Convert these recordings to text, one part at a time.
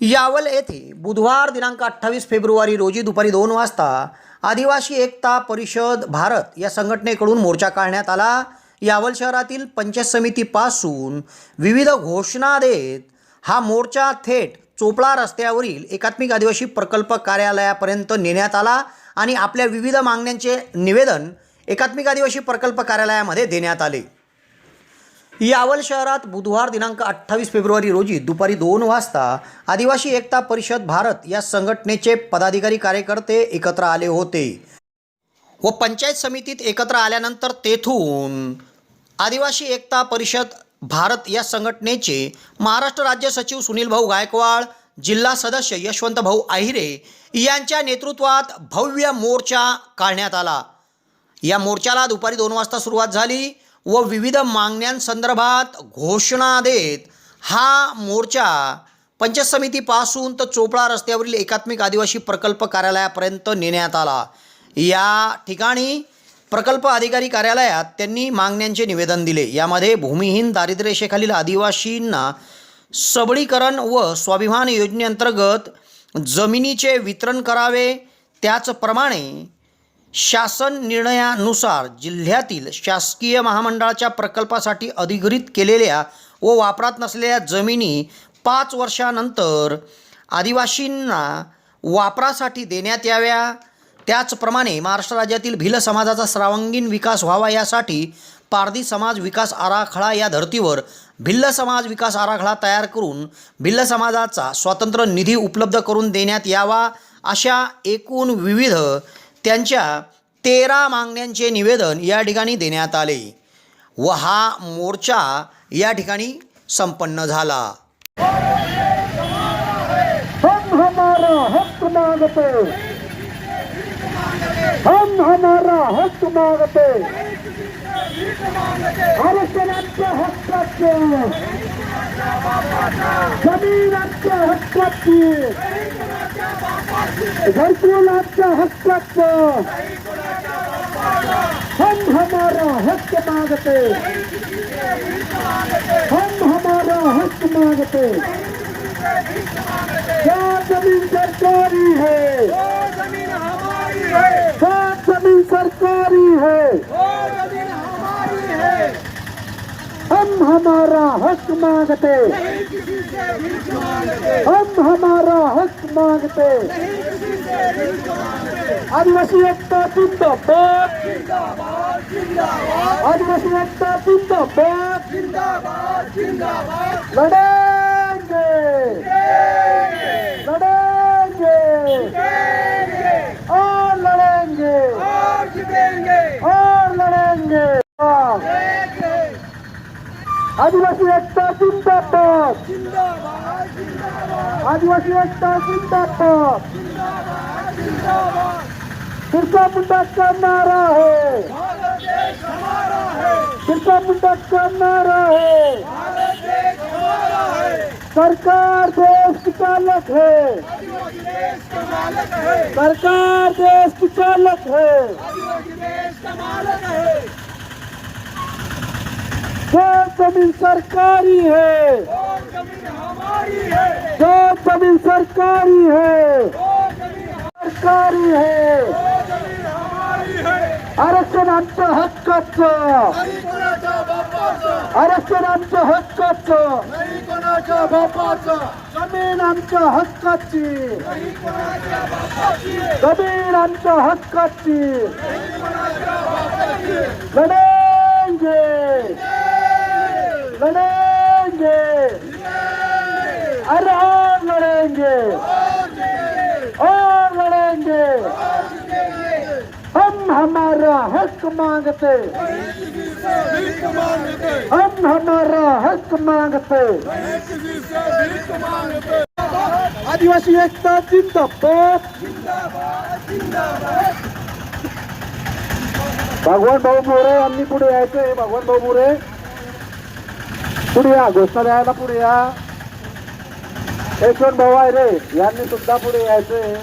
यावल येथे बुधवार दिनांक अठ्ठावीस फेब्रुवारी रोजी दुपारी दोन वाजता आदिवासी एकता परिषद भारत या संघटनेकडून मोर्चा काढण्यात आला. यावल शहरातील पंचायत समितीपासून विविध घोषणा देत हा मोर्चा थेट चोपळा रस्त्यावरील एकात्मिक आदिवासी प्रकल्प कार्यालयापर्यंत नेण्यात आला आणि आपल्या विविध मागण्यांचे निवेदन एकात्मिक आदिवासी प्रकल्प कार्यालयामध्ये देण्यात आले. यावल शहरात बुधवार दिनांक अठ्ठावीस फेब्रुवारी रोजी दुपारी दोन वाजता आदिवासी एकता परिषद भारत या संघटनेचे पदाधिकारी कार्यकर्ते एकत्र आले होते व पंचायत समितीत एकत्र आल्यानंतर तेथून आदिवासी एकता परिषद भारत या संघटनेचे महाराष्ट्र राज्य सचिव सुनील भाऊ गायकवाड जिल्हा सदस्य यशवंत भाऊ आहिरे यांच्या नेतृत्वात भव्य मोर्चा काढण्यात आला. या मोर्चाला दुपारी दोन वाजता सुरुवात झाली. व विविध मागण्यांसंदर्भात घोषणा देत हा मोर्चा पंचायत समितीपासून तर चोपळा रस्त्यावरील एकात्मिक आदिवासी प्रकल्प कार्यालयापर्यंत नेण्यात आला. या ठिकाणी प्रकल्प अधिकारी कार्यालयात त्यांनी मागण्यांचे निवेदन दिले. यामध्ये भूमिहीन दारिद्र्यरेषेखालील आदिवासींना सबळीकरण व स्वाभिमान योजनेअंतर्गत जमिनीचे वितरण करावे त्याचप्रमाणे शासन निर्णयानुसार जिल्ह्यातील शासकीय महामंडळाच्या प्रकल्पासाठी अधिग्रहित केलेल्या व वापरात नसलेल्या जमिनी पाच वर्षानंतर आदिवासींना वापरासाठी देण्यात याव्या. त्याचप्रमाणे महाराष्ट्र राज्यातील भिल समाजाचा सर्वांगीण विकास व्हावा यासाठी पारधी समाज विकास आराखडा या धर्तीवर भिल्ल समाज विकास आराखडा तयार करून भिल्ल समाजाचा स्वातंत्र्य निधी उपलब्ध करून देण्यात यावा अशा एकूण विविध त्यांच्या तेरा मागण्यांचे निवेदन या ठिकाणी देण्यात आले व हा मोर्चा या ठिकाणी संपन्न झाला. हम हमारा हक मांगते. हम हमारा हक मांगते. आरक्षणाच्या हक्काचे जमीनाच्या हक्काची घरकुलाच्या हक्काचं हम हमारा हक मांगते. हम हमारा हक मांगते. क्या जमीन सरकारी है? जमीन हमारी है क्या जमीन सरकारी है? जमीन हमारी है हम हमारा हक मांगते। हम हमारा हक मांगते। आदिवासी एकता जिंदाबाद। आदिवासी एकता जिंदाबाद। लड़ेंगे। लड़ेंगे आदिवासी एकता जिंदाबाद. आदिवासी एकता जिंदाबाद. जिंदाबाद बिरसा मुंडा का नारा है है बिरसा मुंडा का नारा है सरकार देश की चालक है. है. सरकार देश की चालक है. जमीन सरकारी है। जो जमीन सरकारी है। सरकारी है। आरक्षण आमच हक्क आरक्षण आमच हक्क जमीन आमच हक्क जमीन आमच हक्क लड़ेंगे yeah हमारा हक मांगते हम हमारा हक मांगते आदिवासी एकता जिंदाबाद। भगवान भाऊ मोरे यांनी पुढे यायचं. हे भगवान भाऊ मोरे पुढे या. घोषणा द्यायला पुढे या. यशवंत भाऊ आहे रे यांनी सुद्धा पुढे यायचंय.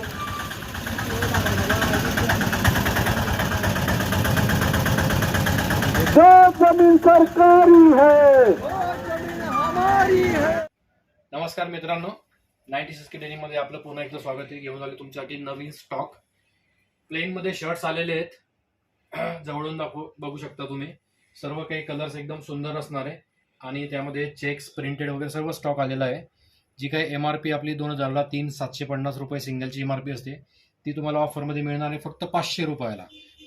जमीन सरकारी है। नमस्कार मित्रांनो नाईन्टी सिक्समध्ये आपलं पुन्हा एकदा स्वागत आहे. घेऊन आले तुमच्यासाठी नवीन स्टॉक प्लेन मध्ये शर्ट्स आलेले आहेत. जवळून दाखवू बघू शकता तुम्ही. सर्व काही कलर्स एकदम सुंदर असणार आहे. आणि त्यामध्ये चेक्स प्रिंटेड वगैरे सर्व स्टॉक आलेला आहे. जी काही एम आर पी आपली दोन हजारला तीन सातशे पन्नास रुपये सिंगलची एम आर पी असते ती तुम्हाला ऑफरमध्ये मिळणार आहे फक्त पाचशे रुपयाला.